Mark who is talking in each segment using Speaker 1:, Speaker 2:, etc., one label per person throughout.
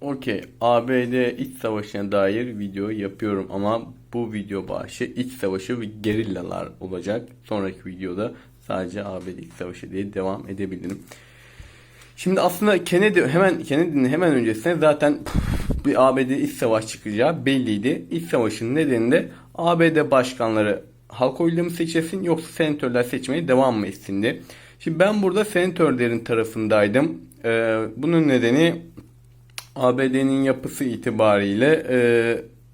Speaker 1: Okey, ABD iç savaşına dair video yapıyorum ama bu video başı iç savaşı ve gerillalar olacak. Sonraki videoda sadece ABD iç savaşı diye devam edebilirim. Şimdi aslında Kennedy hemen Kennedy'nin hemen öncesinde zaten bir ABD iç savaş çıkacağı belliydi. İç savaşın nedeni de ABD başkanları halk oyuyla mı seçilsin yoksa senatörler seçmeye devam mı etsindi? Şimdi ben burada senatörlerin tarafındaydım. Ee, bunun nedeni ABD'nin yapısı itibariyle e,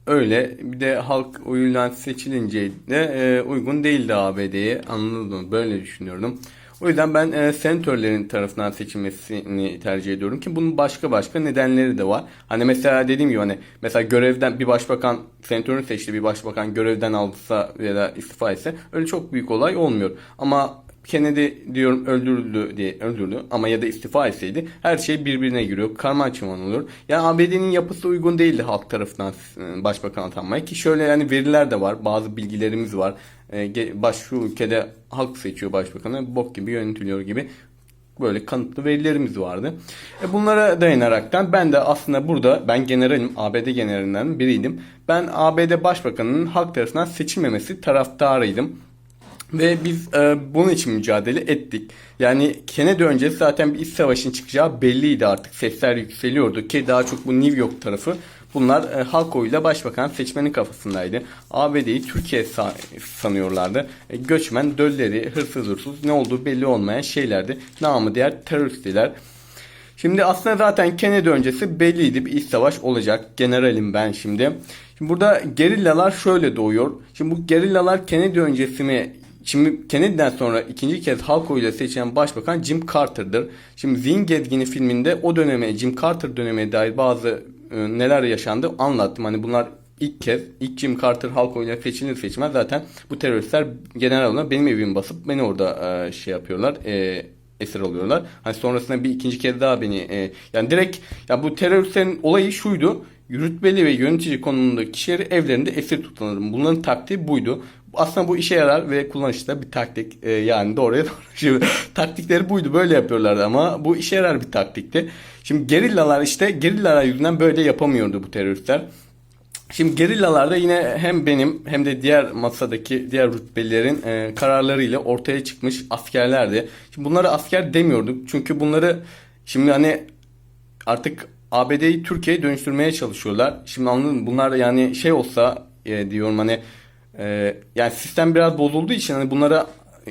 Speaker 1: öyle. Bir de halk oyuyla seçilince de e, uygun değildi ABD'ye. Anladın mı? Böyle düşünüyordum. O yüzden ben e, senatörlerin tarafından seçilmesini tercih ediyorum ki bunun başka başka nedenleri de var. Hani mesela dediğim gibi hani mesela görevden bir başbakan senatörün seçtiği bir başbakan görevden alsa ya da istifa etse öyle çok büyük olay olmuyor. Ama Kennedy diyorum öldürüldü diye öldürdü ama ya da istifa etseydi her şey birbirine giriyor. Karman çırman oluyor. Yani ABD'nin yapısı uygun değildi halk tarafından e, başbakan atanmaya ki şöyle yani veriler de var. Bazı bilgilerimiz var. E, Baş şu ülkede halk seçiyor başbakanı. Bok gibi yönetiliyor gibi böyle kanıtlı verilerimiz vardı. E bunlara dayanaraktan ben de aslında burada ben generalim ABD generalinden biriydim. Ben ABD başbakanının halk tarafından seçilmemesi taraftarıydım. Ve biz e, bunun için mücadele ettik. Yani Kennedy öncesi zaten bir iç savaşın çıkacağı belliydi artık. Sesler yükseliyordu ki daha çok bu New York tarafı bunlar e, halk oyuyla başbakan seçmenin kafasındaydı. ABD'yi Türkiye sa- sanıyorlardı. E, göçmen, dölleri, hırsız hırsız ne olduğu belli olmayan şeylerdi. Namı diğer teröristler. Şimdi aslında zaten Kennedy öncesi belliydi bir iç savaş olacak. Generalim ben şimdi. Şimdi burada gerillalar şöyle doğuyor. Şimdi bu gerillalar Kennedy öncesi mi? Şimdi Kennedy'den sonra ikinci kez halk oyuyla seçilen başbakan Jim Carter'dır. Şimdi Zihin Gezgini filminde o döneme Jim Carter dönemine dair bazı e, neler yaşandı anlattım. Hani bunlar ilk kez ilk Jim Carter halk oyuyla seçilir seçmez zaten bu teröristler genel olarak benim evimi basıp beni orada e, şey yapıyorlar. E, esir alıyorlar. Hani sonrasında bir ikinci kez daha beni e, yani direkt ya bu teröristlerin olayı şuydu. Rütbeli ve yönetici konumundaki kişileri evlerinde esir tutanır. Bunların taktiği buydu. Aslında bu işe yarar ve kullanışta bir taktik. E, yani doğruya doğru. Şimdi, taktikleri buydu. Böyle yapıyorlardı ama bu işe yarar bir taktikti. Şimdi gerillalar işte gerillalar yüzünden böyle yapamıyordu bu teröristler. Şimdi gerillalarda yine hem benim hem de diğer masadaki diğer rütbelilerin e, kararlarıyla ortaya çıkmış askerlerdi. Şimdi bunları asker demiyorduk. Çünkü bunları şimdi hani artık ABD'yi Türkiye'ye dönüştürmeye çalışıyorlar. Şimdi anladın mı? Bunlar yani şey olsa e, diyorum hani e, yani sistem biraz bozulduğu için hani bunlara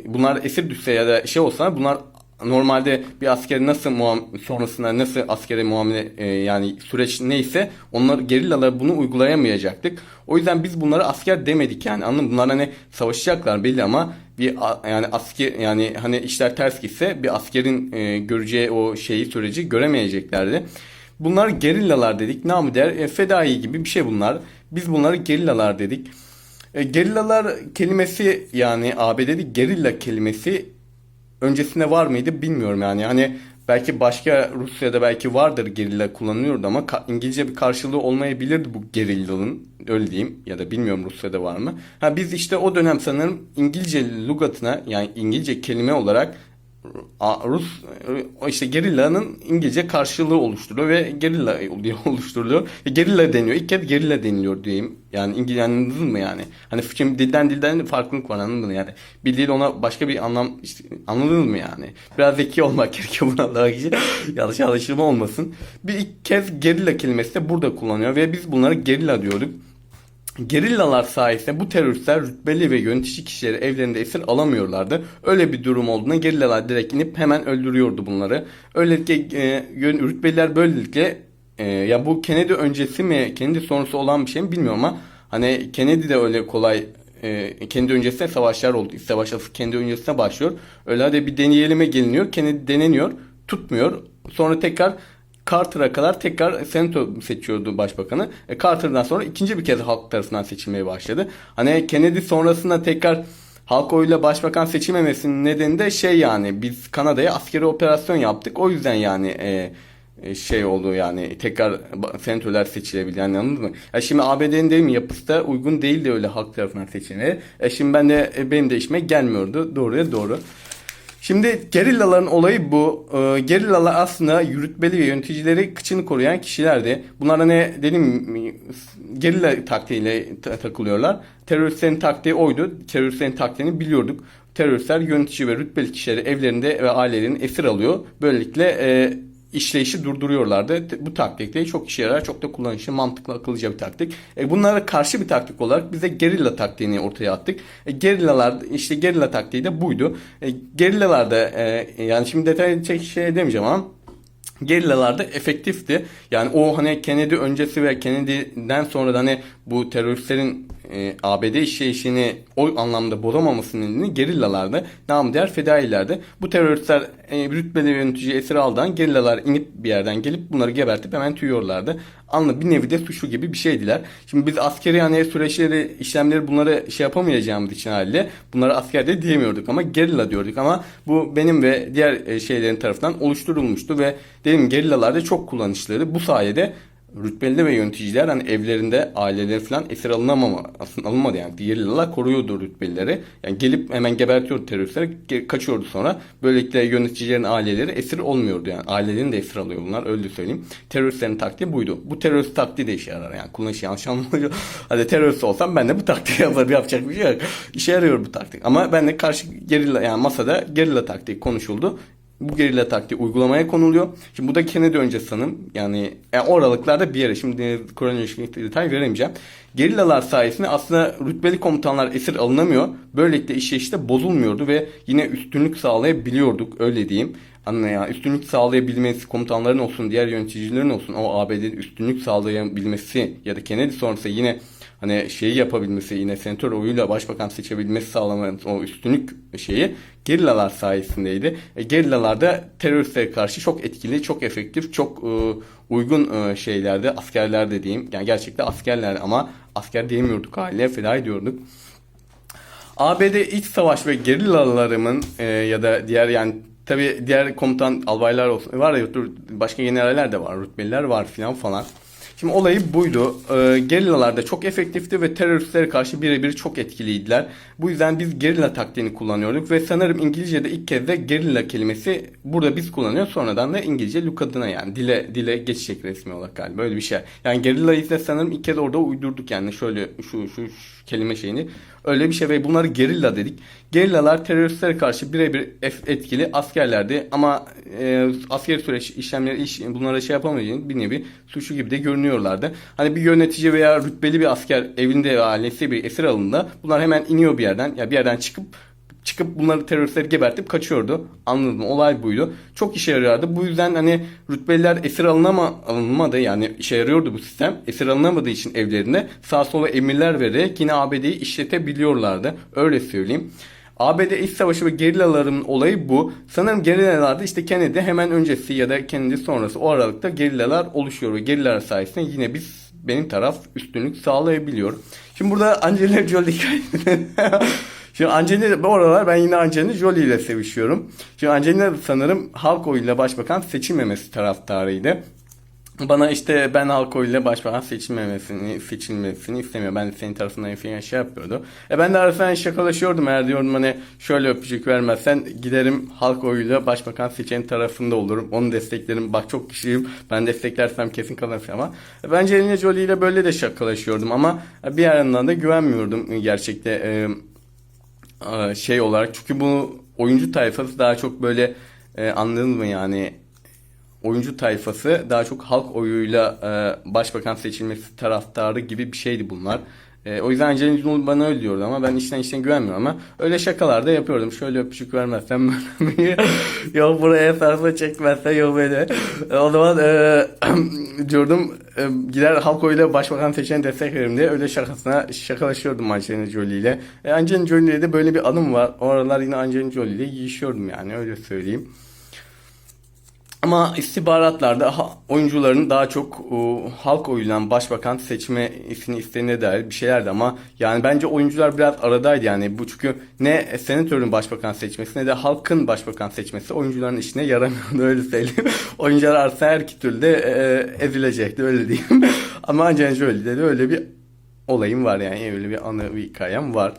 Speaker 1: bunlar esir düşse ya da şey olsa bunlar normalde bir askeri nasıl muam sonrasında nasıl askeri muamele e, yani süreç neyse onlar gerillalar bunu uygulayamayacaktık. O yüzden biz bunlara asker demedik yani anladın mı? Bunlar hani savaşacaklar belli ama bir yani asker yani hani işler ters gitse bir askerin e, göreceği o şeyi süreci göremeyeceklerdi. Bunlar gerillalar dedik. Namı der e, fedai gibi bir şey bunlar. Biz bunları gerillalar dedik. E, gerillalar kelimesi yani ABD'de gerilla kelimesi öncesinde var mıydı bilmiyorum yani. Hani belki başka Rusya'da belki vardır gerilla kullanılıyordu ama İngilizce bir karşılığı olmayabilirdi bu gerillanın öyle diyeyim ya da bilmiyorum Rusya'da var mı. Ha biz işte o dönem sanırım İngilizce lügatına yani İngilizce kelime olarak Rus o işte gerillanın İngilizce karşılığı oluşturuyor ve gerilla diye oluşturuluyor. E, gerilla deniyor. İlk kez gerilla deniliyor diyeyim. Yani İngilizce anladın mı yani? Hani şimdi dilden dilden farklılık var anladın mı yani? Bir dil ona başka bir anlam işte, anladınız mı yani? Biraz zeki olmak gerekiyor buna daha kişi. Yanlış anlaşılma olmasın. Bir ilk kez gerilla kelimesi de burada kullanıyor ve biz bunları gerilla diyorduk. Gerillalar sayesinde bu teröristler rütbeli ve yönetici kişileri evlerinde esir alamıyorlardı. Öyle bir durum olduğunda gerillalar direkt inip hemen öldürüyordu bunları. Öylelikle e, rütbeliler böylelikle e, ya bu Kennedy öncesi mi Kennedy sonrası olan bir şey mi bilmiyorum ama hani Kennedy de öyle kolay e, kendi öncesinde savaşlar oldu. İlk savaş kendi öncesine başlıyor. Öyle hadi bir deneyelime geliniyor. Kennedy deneniyor. Tutmuyor. Sonra tekrar Carter'a kadar tekrar senato seçiyordu başbakanı. E, Carter'dan sonra ikinci bir kez halk tarafından seçilmeye başladı. Hani Kennedy sonrasında tekrar halk oyuyla başbakan seçilmemesinin nedeni de şey yani biz Kanada'ya askeri operasyon yaptık. O yüzden yani e, e, şey oldu yani tekrar senatörler seçilebildi yani anladın mı? Ya şimdi ABD'nin değil mi yapısı da uygun değildi öyle halk tarafından seçilmeye. E şimdi ben de e, benim de işime gelmiyordu. Doğruya doğru. Şimdi gerillaların olayı bu. Ee, gerillalar aslında yürütmeli ve yöneticileri kıçını koruyan kişilerdi. Bunlar hani dedim gerilla taktiğiyle ta- takılıyorlar. Teröristlerin taktiği oydu. Teröristlerin taktiğini biliyorduk. Teröristler yönetici ve rütbeli kişileri evlerinde ve ailelerini esir alıyor. Böylelikle e, işleyişi durduruyorlardı. Bu taktik de çok işe yarar, çok da kullanışlı, mantıklı, akıllıca bir taktik. E, bunlara karşı bir taktik olarak biz de gerilla taktiğini ortaya attık. E, gerillalar, işte gerilla taktiği de buydu. E, gerillalar da e, yani şimdi detaylı çek- şey demeyeceğim ama Gerillalar da efektifti. Yani o hani Kennedy öncesi ve Kennedy'den sonra da hani bu teröristlerin e, ABD işleyişini o anlamda bozamamasının nedeni gerillalardı. Namı diğer fedailerdi. Bu teröristler e, rütbeli yönetici esir aldığından gerillalar inip bir yerden gelip bunları gebertip hemen tüyüyorlardı. Anla bir nevi de suçlu gibi bir şeydiler. Şimdi biz askeri hani süreçleri, işlemleri bunları şey yapamayacağımız için haliyle bunlara asker de diyemiyorduk ama gerilla diyorduk ama bu benim ve diğer e, şeylerin tarafından oluşturulmuştu ve dedim gerillalar da çok kullanışlıydı. Bu sayede rütbeli ve yöneticiler hani evlerinde aileleri falan esir alınamama aslında alınmadı yani gerillalar koruyordu rütbelileri. Yani gelip hemen gebertiyordu teröristler ge- kaçıyordu sonra. Böylelikle yöneticilerin aileleri esir olmuyordu yani. Ailelerini de esir alıyor bunlar öyle söyleyeyim. Teröristlerin taktiği buydu. Bu terörist taktiği de işe yarar yani. Kullanışı yanlış anlamıyor. Hadi terörist olsam ben de bu taktiği yaparım. Yapacak bir şey yok. İşe yarıyor bu taktik. Ama ben de karşı gerilla yani masada gerilla taktiği konuşuldu bu gerilla taktiği uygulamaya konuluyor. Şimdi bu da Kennedy öncesi sanırım. Yani, yani o aralıklarda bir yere. Şimdi kronolojik detay veremeyeceğim. Gerillalar sayesinde aslında rütbeli komutanlar esir alınamıyor. Böylelikle işleyişte bozulmuyordu ve yine üstünlük sağlayabiliyorduk öyle diyeyim. Anla ya üstünlük sağlayabilmesi komutanların olsun diğer yöneticilerin olsun o ABD'nin üstünlük sağlayabilmesi ya da Kennedy sonrası yine hani şeyi yapabilmesi yine senatör oyuyla başbakan seçebilmesi sağlamanın o üstünlük şeyi gerillalar sayesindeydi. E, gerillalar da teröristlere karşı çok etkili, çok efektif, çok e, uygun e, şeylerde askerler de diyeyim. Yani gerçekten askerler ama asker diyemiyorduk haliyle feda ediyorduk. ABD iç savaş ve gerillalarımın e, ya da diğer yani tabi diğer komutan albaylar olsun var ya başka generaller de var rütbeliler var filan falan. Şimdi olayı buydu. E, gerillalar da çok efektifti ve teröristlere karşı birebir çok etkiliydiler. Bu yüzden biz gerilla taktiğini kullanıyorduk ve sanırım İngilizce'de ilk kez de gerilla kelimesi burada biz kullanıyoruz. Sonradan da İngilizce look adına yani dile dile geçecek resmi olarak galiba böyle bir şey. Yani gerillayı da sanırım ilk kez orada uydurduk yani şöyle şu şu, şu kelime şeyini. Öyle bir şey ve bunları gerilla dedik. Gerillalar teröristlere karşı birebir etkili askerlerdi ama e, asker süreç işlemleri iş, bunlara şey yapamayacağını bir nevi suçlu gibi de görünüyorlardı. Hani bir yönetici veya rütbeli bir asker evinde ailesi bir esir alındığında bunlar hemen iniyor bir yerden ya bir yerden çıkıp çıkıp bunları teröristleri gebertip kaçıyordu. Anladım. Olay buydu. Çok işe yarıyordu. Bu yüzden hani rütbeliler esir alınama, alınmadı. Yani işe yarıyordu bu sistem. Esir alınamadığı için evlerinde sağ sola emirler vererek yine ABD'yi işletebiliyorlardı. Öyle söyleyeyim. ABD iç savaşı ve gerillaların olayı bu. Sanırım gerillalarda işte Kennedy hemen öncesi ya da Kennedy sonrası o aralıkta gerillalar oluşuyor ve gerillalar sayesinde yine biz benim taraf üstünlük sağlayabiliyor. Şimdi burada Angelina Jolie Şimdi Angelina bu aralar ben yine Angelina Jolie ile sevişiyorum. Şimdi Angelina sanırım halk oyuyla başbakan seçilmemesi taraftarıydı. Bana işte ben halk oyuyla başbakan seçilmemesini, seçilmesini istemiyor. Ben de senin tarafından falan şey yapıyordu. E ben de arasından şakalaşıyordum eğer diyordum hani şöyle öpücük vermezsen giderim halk oyuyla başbakan seçenin tarafında olurum. Onu desteklerim. Bak çok kişiyim. Ben desteklersem kesin kazanır ama. E, ben Angelina Jolie ile böyle de şakalaşıyordum ama bir yandan da güvenmiyordum gerçekte. E, şey olarak çünkü bu oyuncu tayfası daha çok böyle e, anladın mı yani oyuncu tayfası daha çok halk oyuyla e, başbakan seçilmesi taraftarı gibi bir şeydi bunlar. E, o yüzden Angelina bana öyle diyordu ama ben içten içten güvenmiyorum ama öyle şakalar da yapıyordum. Şöyle öpücük vermezsem yok buraya sarfa çekmezsen yok böyle. E, o zaman e, diyordum e, gider halk oyuyla başbakan seçen destek veririm diye öyle şakasına şakalaşıyordum Angelina Jolie ile. E, Angelina Jolie ile de böyle bir anım var. O aralar yine Angelina Jolie ile yiyişiyordum yani öyle söyleyeyim. Ama istihbaratlarda oyuncuların daha çok e, halk oyundan başbakan seçmesini istediğine dair bir şeylerdi ama yani bence oyuncular biraz aradaydı yani bu çünkü ne senatörün başbakan seçmesi ne de halkın başbakan seçmesi oyuncuların işine yaramıyordu öyle söyleyeyim. oyuncular arsa her iki türlü de e, ezilecekti öyle diyeyim. ama Angelina Jolie'de de öyle bir olayım var yani öyle bir anı bir hikayem var.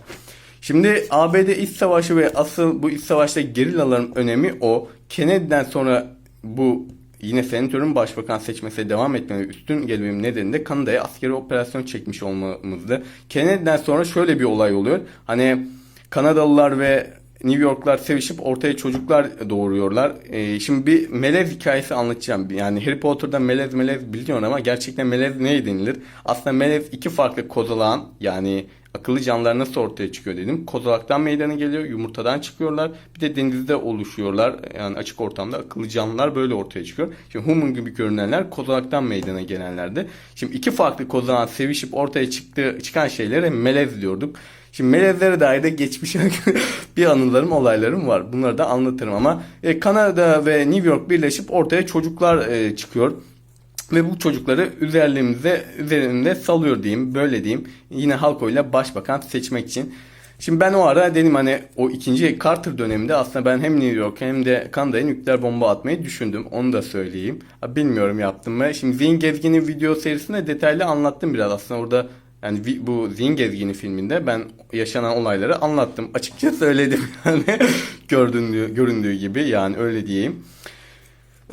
Speaker 1: Şimdi ABD iç savaşı ve asıl bu iç savaşta gerillaların önemi o. Kennedy'den sonra bu yine senatörün başbakan seçmesine devam etmenin üstün gelmemin nedeni de Kanada'ya askeri operasyon çekmiş olmamızdı. Kennedy'den sonra şöyle bir olay oluyor. Hani Kanadalılar ve New Yorklar sevişip ortaya çocuklar doğuruyorlar. Ee, şimdi bir melez hikayesi anlatacağım. Yani Harry Potter'da melez melez biliyorsun ama gerçekten melez neye denilir? Aslında melez iki farklı kozalağın yani akıllı canlılar nasıl ortaya çıkıyor dedim. Kozalaktan meydana geliyor, yumurtadan çıkıyorlar. Bir de denizde oluşuyorlar. Yani açık ortamda akıllı canlılar böyle ortaya çıkıyor. Şimdi human gibi görünenler kozalaktan meydana gelenlerdi. Şimdi iki farklı kozalağın sevişip ortaya çıktığı çıkan şeylere melez diyorduk. Şimdi melezlere dair de geçmiş bir anılarım, olaylarım var. Bunları da anlatırım ama e, Kanada ve New York birleşip ortaya çocuklar e, çıkıyor. Ve bu çocukları üzerlerimize, üzerinde salıyor diyeyim, böyle diyeyim. Yine halk oyuyla başbakan seçmek için. Şimdi ben o ara dedim hani o ikinci Carter döneminde aslında ben hem New York hem de Kanada'ya nükleer bomba atmayı düşündüm. Onu da söyleyeyim. Bilmiyorum yaptım mı. Şimdi Zihin Gezgini video serisinde detaylı anlattım biraz aslında orada yani bu Zihin Gezgini filminde ben yaşanan olayları anlattım. Açıkça söyledim yani gördüğü, göründüğü gibi yani öyle diyeyim.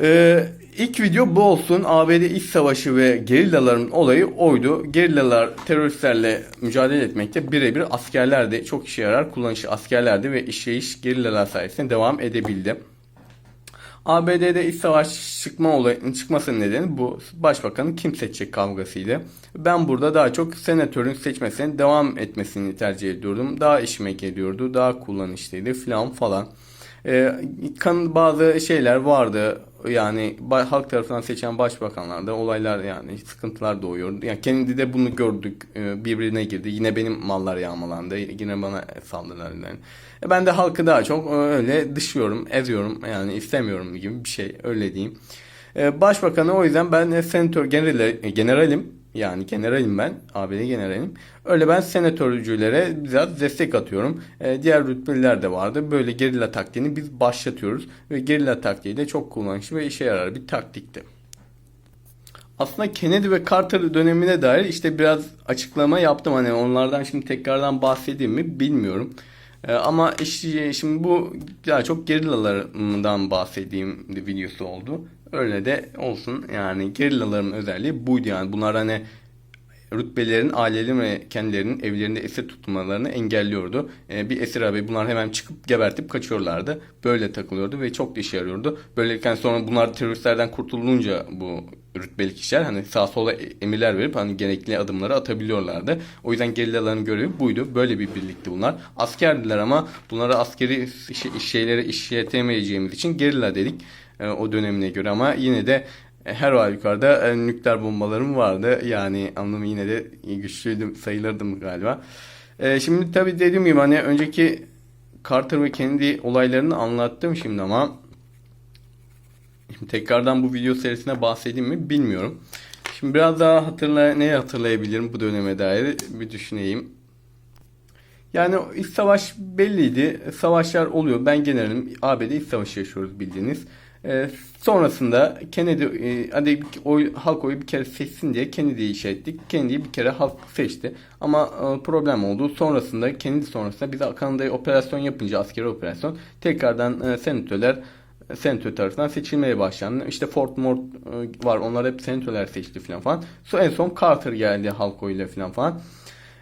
Speaker 1: Ee, ilk video bu olsun. ABD İç Savaşı ve gerillaların olayı oydu. Gerillalar teröristlerle mücadele etmekte birebir askerlerdi. Çok işe yarar kullanışı askerlerdi ve işleyiş gerillalar sayesinde devam edebildi. ABD'de iç savaş çıkma olayının çıkmasının nedeni bu başbakanın kim seçecek kavgasıydı. Ben burada daha çok senatörün seçmesine devam etmesini tercih ediyordum. Daha işime geliyordu, daha kullanışlıydı filan falan. Ee, kan bazı şeyler vardı. Yani halk tarafından seçen başbakanlarda olaylar yani sıkıntılar doğuyor. Yani kendi de bunu gördük. Ee, birbirine girdi. Yine benim mallar yağmalandı. Yine bana saldırılar. Yani. E, Ben de halkı daha çok e, öyle dışıyorum, eziyorum. Yani istemiyorum gibi bir şey. Öyle diyeyim. Başbakanı o yüzden ben e, senatör general, generalim. Yani generalim ben. ABD generalim. Öyle ben senatörcülere biraz destek atıyorum. Ee, diğer rütbeliler de vardı. Böyle gerilla taktiğini biz başlatıyoruz. Ve gerilla taktiği de çok kullanışlı ve işe yarar bir taktikti. Aslında Kennedy ve Carter dönemine dair işte biraz açıklama yaptım. Hani onlardan şimdi tekrardan bahsedeyim mi bilmiyorum. Ee, ama işte, şimdi bu daha çok gerillalardan bahsedeyim videosu oldu. Öyle de olsun yani gerillaların özelliği buydu yani. Bunlar hani rütbelerin, ailelerin ve kendilerinin evlerinde esir tutmalarını engelliyordu. Ee, bir esir abi bunlar hemen çıkıp gebertip kaçıyorlardı. Böyle takılıyordu ve çok da işe yarıyordu. Böylelikle sonra bunlar teröristlerden kurtulunca bu rütbeli kişiler hani sağ sola emirler verip hani gerekli adımları atabiliyorlardı. O yüzden gerillaların görevi buydu. Böyle bir birlikti bunlar. Askerdiler ama bunlara askeri şeyleri işletemeyeceğimiz için gerilla dedik e, o dönemine göre ama yine de e, her halükarda e, nükleer bombalarım vardı. Yani anlamı yine de güçlüydüm sayılırdım galiba. E, şimdi tabii dediğim gibi hani önceki Carter ve Kennedy olaylarını anlattım şimdi ama şimdi tekrardan bu video serisine bahsedeyim mi bilmiyorum. Şimdi biraz daha hatırla ne hatırlayabilirim bu döneme dair bir düşüneyim. Yani iç savaş belliydi. Savaşlar oluyor. Ben generalim. ABD iç savaşı yaşıyoruz bildiğiniz. Ee, sonrasında Kennedy e, hadi oy, halk oyu bir kere seçsin diye Kennedy'yi şey ettik. Kennedy'yi bir kere halk seçti. Ama e, problem oldu. Sonrasında Kennedy sonrasında biz Kanada'ya operasyon yapınca askeri operasyon tekrardan e, senatörler e, senatör tarafından seçilmeye başlandı. İşte Fort Mort e, var. Onlar hep senatörler seçti falan falan. So, en son Carter geldi halk oyuyla falan falan.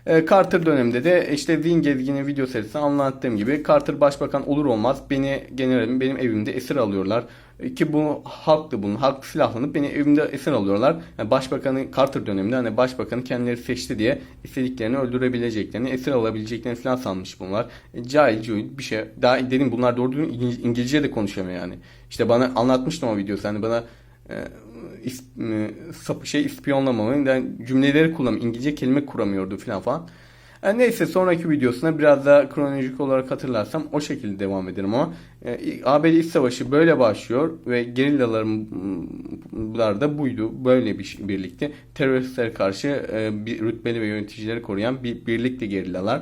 Speaker 1: E, Carter döneminde de işte Wien gezgini video serisinde anlattığım gibi Carter başbakan olur olmaz beni generalim benim evimde esir alıyorlar. E, Ki bu halktı bunun. Halk silahlanıp beni evimde esir alıyorlar. Yani başbakanı Carter döneminde hani başbakanı kendileri seçti diye istediklerini öldürebileceklerini, esir alabileceklerini falan sanmış bunlar. E, cahil cahil bir şey. Daha dedim bunlar doğru düzgün İngiliz- İngilizce de konuşamıyor yani. İşte bana anlatmıştım o video. Hani bana e, is- e, şey ispiyonlamamayı yani cümleleri kullan İngilizce kelime kuramıyordu falan falan. Yani neyse sonraki videosuna biraz daha kronolojik olarak hatırlarsam o şekilde devam ederim ama e, ABD İç Savaşı böyle başlıyor ve gerillalar da buydu. Böyle bir şey- birlikte teröristlere karşı e, bir rütbeli ve yöneticileri koruyan bir birlikte gerillalar.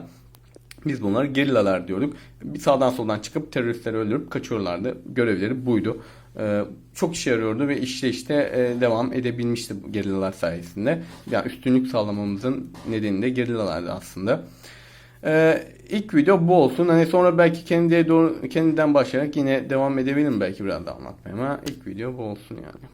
Speaker 1: Biz bunları gerillalar diyorduk. Bir sağdan soldan çıkıp teröristleri öldürüp kaçıyorlardı. Görevleri buydu. Ee, çok işe yarıyordu ve işte işte e, devam edebilmişti gerillalar sayesinde. Yani üstünlük sağlamamızın nedeni de gerillalardı aslında. Ee, ilk video bu olsun. Hani sonra belki kendi doğru, kendiden başlayarak yine devam edebilirim belki biraz daha anlatmaya ama ilk video bu olsun yani.